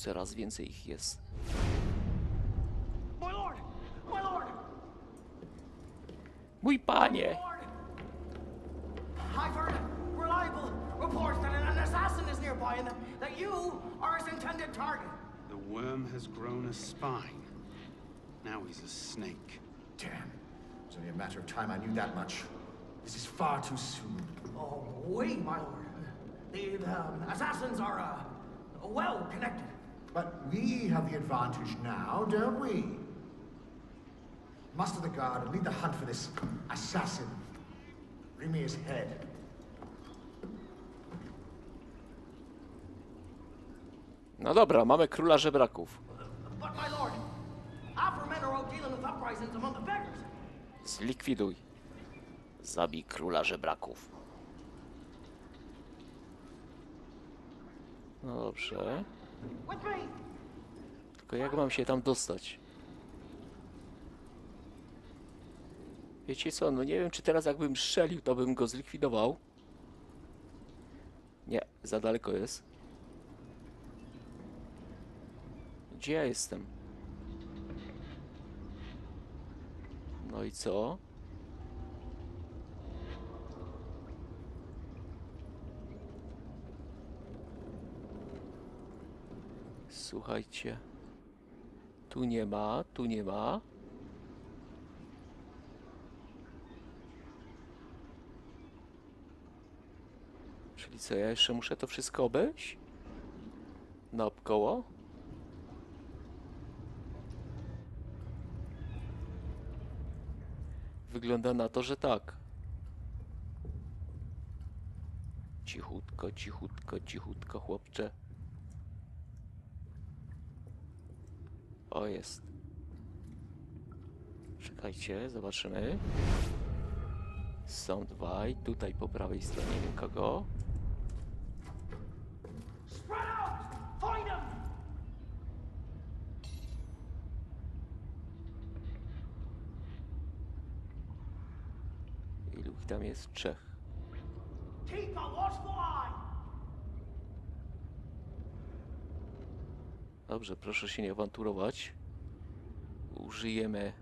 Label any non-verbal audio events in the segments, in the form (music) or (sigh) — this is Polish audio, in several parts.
ciuniu, coraz więcej ich jest. My lord! My lord! Mój panie! I've heard reliable reports that an, an assassin is nearby and that, that you are his intended target. The worm has grown a spine. Now he's a snake. Damn. It's only a matter of time I knew that much. This is far too soon. Oh, we, my lord. The, the um, assassins are, uh, well connected. But we have the advantage now, don't we? Muster the guard and lead the hunt for this assassin. Bring me his head. No dobra, mamy króla żebraków. But, my lord, our men are out dealing with uprisings among the beggars. Zlikwiduj. Zabij króla żebraków. No dobrze. Tylko jak mam się tam dostać? Wiecie co, no nie wiem czy teraz jakbym strzelił, to bym go zlikwidował. Nie, za daleko jest. Gdzie ja jestem? No i co? Słuchajcie. Tu nie ma, tu nie ma. Czyli co, ja jeszcze muszę to wszystko obejść? Naokoło? Wygląda na to, że tak. Cichutko, cichutko, cichutko, chłopcze. O, jest. Czekajcie, zobaczymy. Są dwaj. Tutaj po prawej stronie out! Find them! Ilu ich tam jest? Trzech. Keep a watchful eye! Dobrze, proszę się nie awanturować. Użyjemy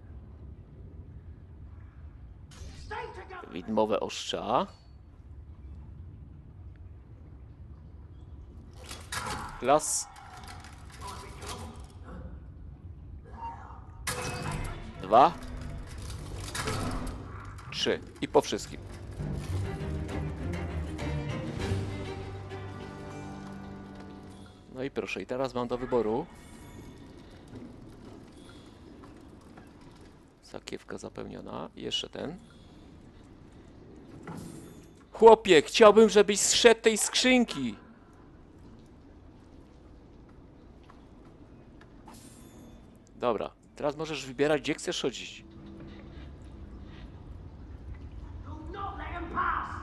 widmowe ostrza. Raz. Dwa. Trzy. I po wszystkim. No i proszę, i teraz mam do wyboru. Sakiewka zapełniona. Jeszcze ten. Chłopie, chciałbym, żebyś zszedł tej skrzynki. Dobra, teraz możesz wybierać, gdzie chcesz chodzić. Do not let him pass!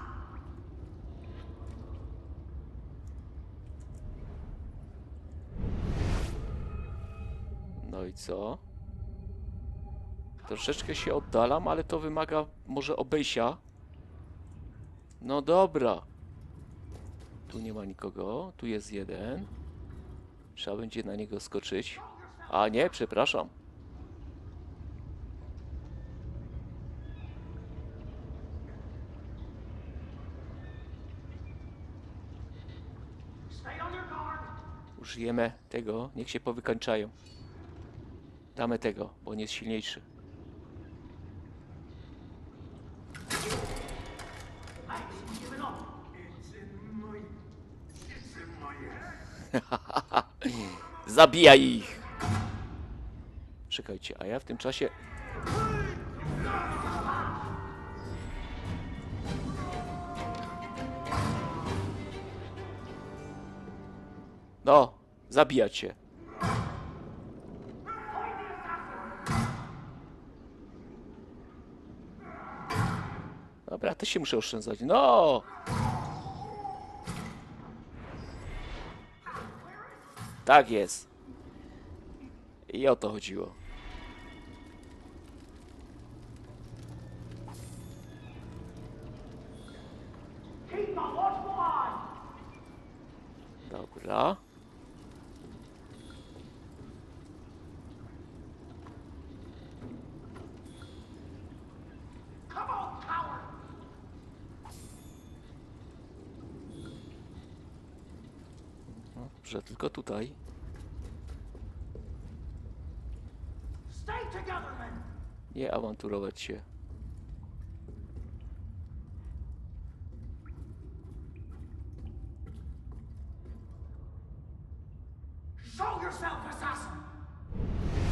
No i co? Troszeczkę się oddalam, ale to wymaga może obejścia. No dobra. Tu nie ma nikogo. Tu jest jeden. Trzeba będzie na niego skoczyć. A nie, przepraszam. Użyjemy tego. Niech się powykańczają. Damy tego, bo on jest silniejszy. (laughs) Zabijaj ich! Czekajcie, a ja w tym czasie... No, zabijać się. To się muszę oszczędzać. No! Tak jest. I o to chodziło. Dobra. Dobrze, tylko tutaj. Nie awanturować się. Show yourself, assassin!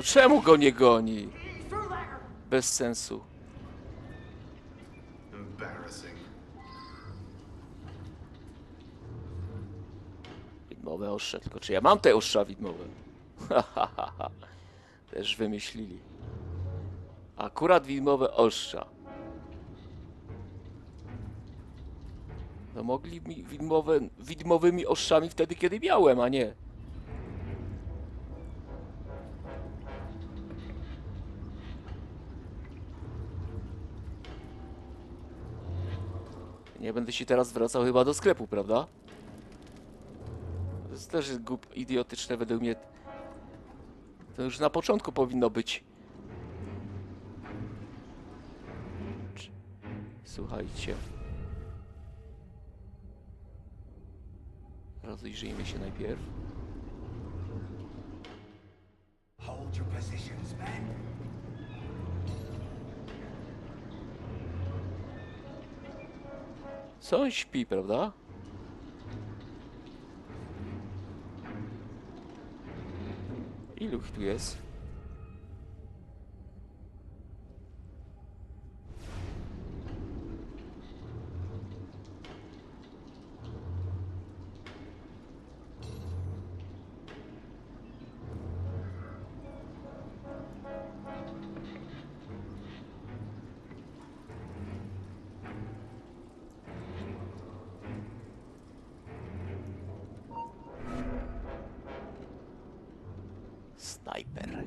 No czemu go nie goni? Bez sensu. Widmowe ostrze, tylko czy ja mam te ostrza widmowe? (laughs) Też wymyślili. Akurat widmowe ostrza. No mogli mi widmowe, widmowymi ostrzami wtedy, kiedy miałem, a nie. Nie będę się teraz wracał chyba do sklepu, prawda? To jest też głup, idiotyczne według mnie. To już na początku powinno być. Słuchajcie. Rozejrzyjmy się najpierw. Co on śpi, prawda? Ilu tu jest? Snajper.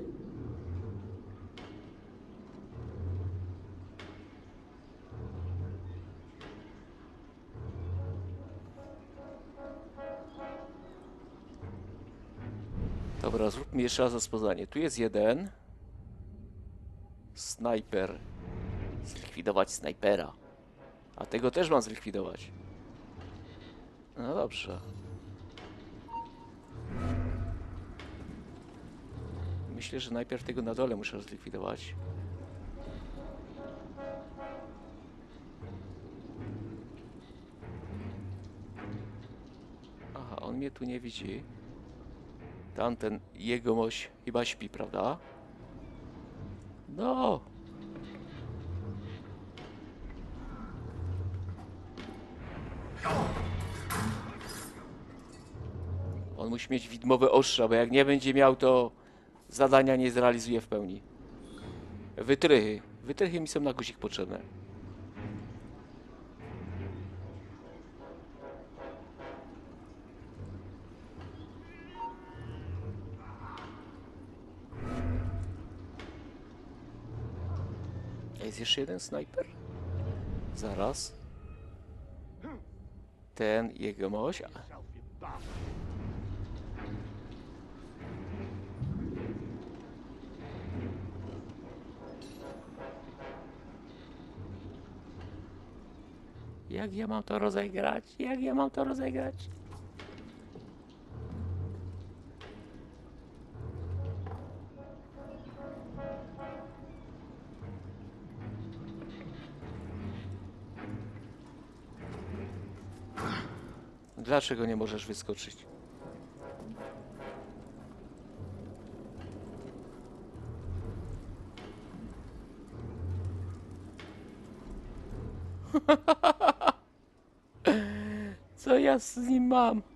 Dobra, zróbmy jeszcze raz rozpoznanie. Tu jest jeden. Snajper. Zlikwidować snajpera. A tego też mam zlikwidować. No dobrze. Myślę, że najpierw tego na dole muszę zlikwidować. Aha, on mnie tu nie widzi. Tamten jegomość chyba śpi, prawda? No! On musi mieć widmowe ostrza, bo jak nie będzie miał, to zadania nie zrealizuje w pełni. Wytrychy. Wytrychy mi są na guzik potrzebne. Jest jeszcze jeden snajper? Zaraz. Ten jego Jak ja mam to rozegrać? Jak ja mam to rozegrać? Dlaczego nie możesz wyskoczyć? Co ja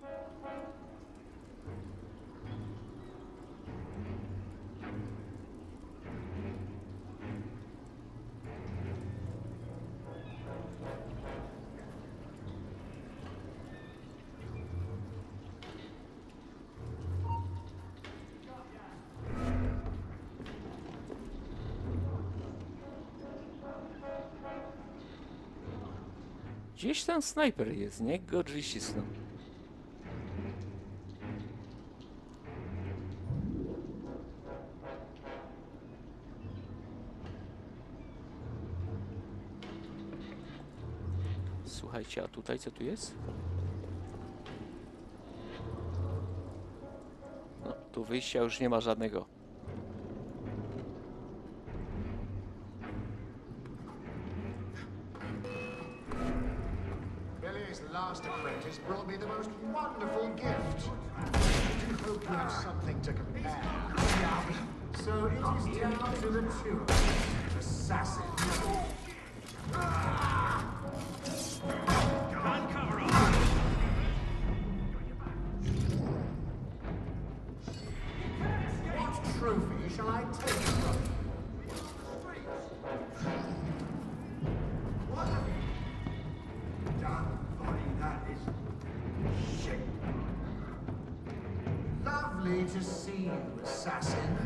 Gdzieś tam snajper jest, niech go drzwi ścisną. Słuchajcie, a tutaj co tu jest? No, tu wyjścia już nie ma żadnego. Billy's last apprentice brought me the most wonderful gift. I do hope you have something to compare. So it is down to the two of Lovely to see you, assassin.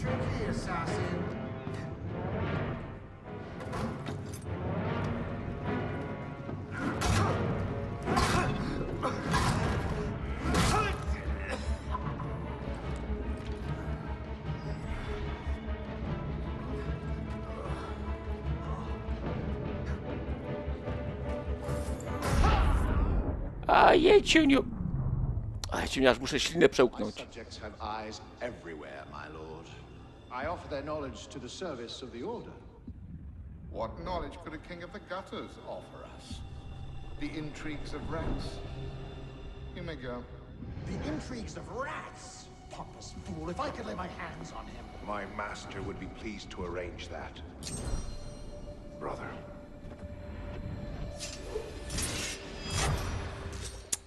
tricky, assassin. A jej cieniu... Ej, cieniu, aż muszę ślinę przełknąć subjects have eyes everywhere, my lord. I offer their knowledge to the service of the Order. What knowledge could a king of the gutters offer us? The intrigues of rats? You may go. The intrigues of rats! Pompous fool, if I could lay my hands on him. My master would be pleased to arrange that. Brother.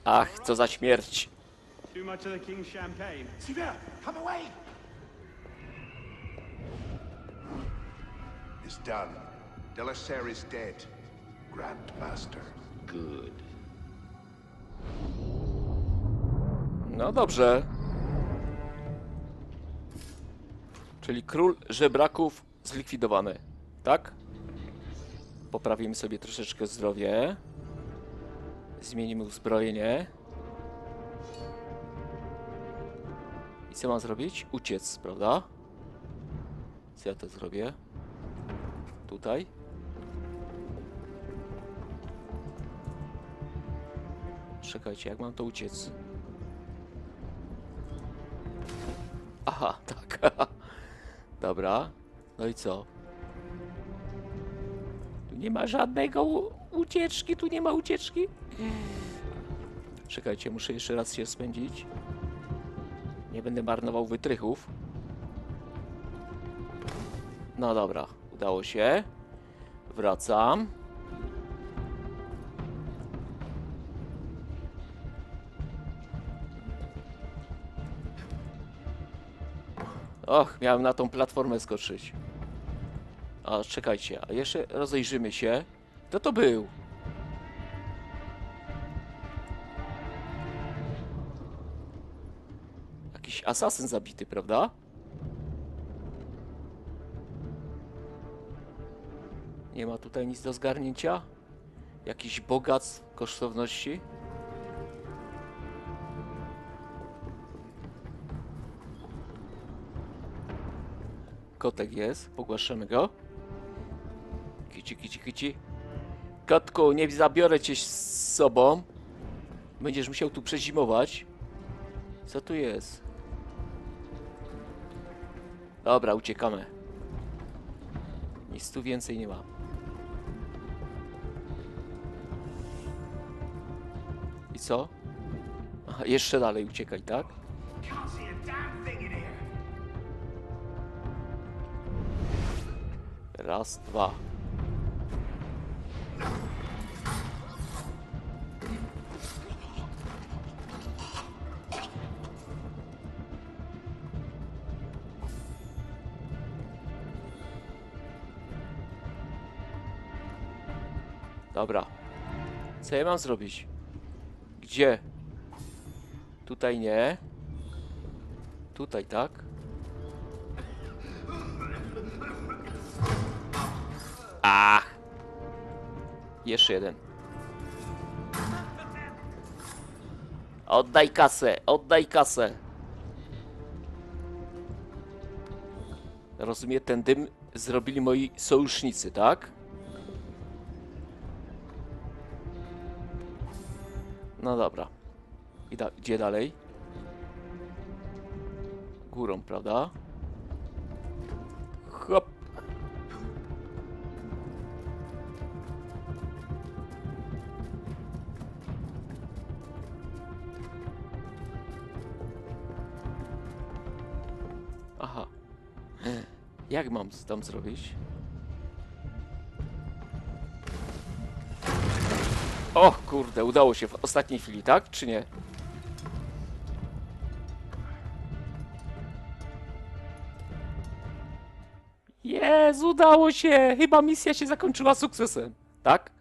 Ach, co za śmierć. Too much of the king's champagne. Sivir, come away! Is done. Delacer is dead. Grand Master. Good. No dobrze. Czyli król żebraków zlikwidowany, tak? Poprawimy sobie troszeczkę zdrowie. Zmienimy uzbrojenie. I co mam zrobić? Uciec, prawda? Co ja to zrobię? Tutaj. Czekajcie, jak mam to uciec? Aha, (laughs) tak. Dobra. No i co? Tu nie ma żadnego ucieczki, tu nie ma ucieczki. Czekajcie, muszę jeszcze raz się spędzić. Nie będę marnował wytrychów. No dobra, udało się. Wracam. Och, miałem na tą platformę skoczyć. A czekajcie, a jeszcze rozejrzymy się. Kto to był? Jakiś asasyn zabity, prawda? Nie ma tutaj nic do zgarnięcia? Jakiś bogactw kosztowności? Kotek jest, pogłaszamy go. Kici, kici, kici. Kotku, nie zabiorę cię z sobą. Będziesz musiał tu przezimować. Co tu jest? Dobra, uciekamy. Nic tu więcej nie ma. Co? Aha, jeszcze dalej uciekaj, tak? Raz, dwa. Dobra. Co ja mam zrobić? Gdzie? Tutaj nie. Tutaj tak. Ach. Jeszcze jeden. Oddaj kasę, oddaj kasę. Rozumiem, ten dym zrobili moi sojusznicy, tak? No dobra. I da gdzie dalej? Górą, prawda? Hop. Aha. Jak mam tam zrobić? O kurde, udało się w ostatniej chwili, tak? Czy nie? Jezu, udało się! Chyba misja się zakończyła sukcesem, tak?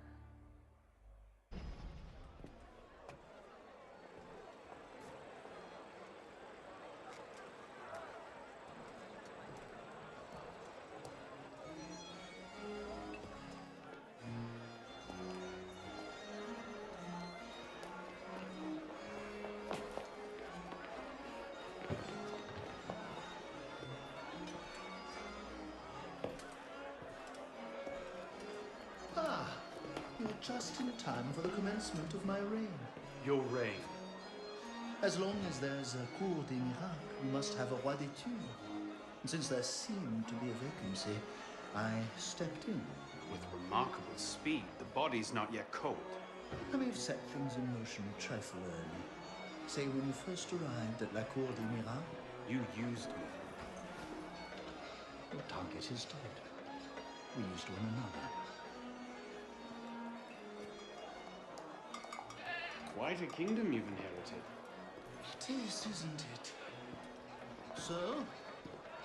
Just in time for the commencement of my reign. Your reign. As long as there's a cour des miracles, we must have a roi des. And since there seemed to be a vacancy, I stepped in. With remarkable speed, the body's not yet cold. I may have set things in motion a trifle early. Say, when you first arrived at la cour des miracles, You used me. your target is dead. We used one another. Quite a kingdom you've inherited. It is, isn't it? So,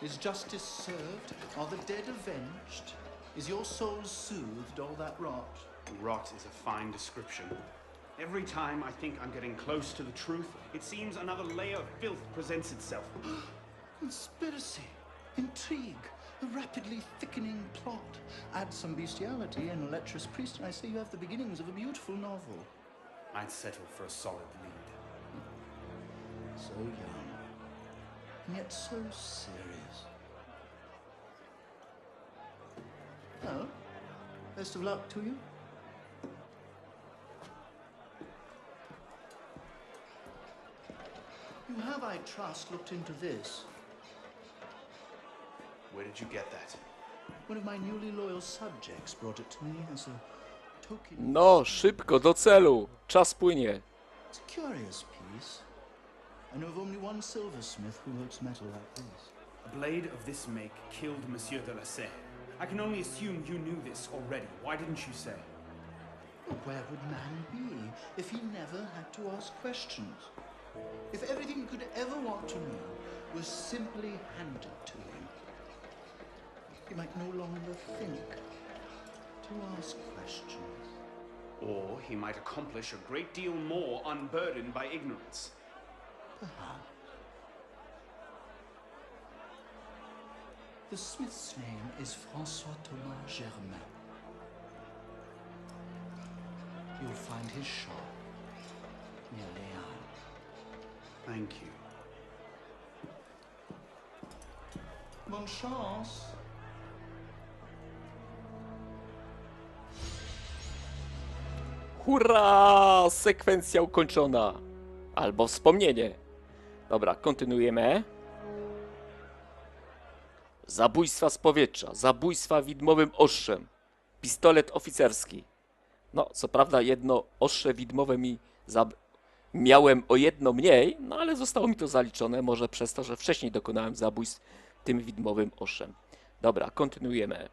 is justice served? Are the dead avenged? Is your soul soothed, all that rot? Rot is a fine description. Every time I think I'm getting close to the truth, it seems another layer of filth presents itself. (gasps) Conspiracy, intrigue, a rapidly thickening plot. Add some bestiality and lecherous priest, and I say you have the beginnings of a beautiful novel. I'd settle for a solid lead. So young, and yet so serious. Well, best of luck to you. You have, I trust, looked into this. Where did you get that? One of my newly loyal subjects brought it to me as a. No, szybko, do celu. Czas płynie. It's a curious piece. I know of only one silversmith who works metal like this. A blade of this make killed Monsieur de la Serre. I can only assume you knew this already. Why didn't you say? Where would man be if he never had to ask questions? If everything he could ever want to know was simply handed to him, he might no longer think to ask questions. Or he might accomplish a great deal more unburdened by ignorance. Perhaps. The smith's name is Francois Thomas Germain. You'll find his shop near Léal. Thank you. Bonne chance. Hurra! Sekwencja ukończona. Albo wspomnienie. Dobra, kontynuujemy. Zabójstwa z powietrza, zabójstwa widmowym ostrzem, pistolet oficerski. No, co prawda jedno ostrze widmowe mi miałem o jedno mniej, no ale zostało mi to zaliczone, może przez to, że wcześniej dokonałem zabójstw tym widmowym ostrzem. Dobra, kontynuujemy.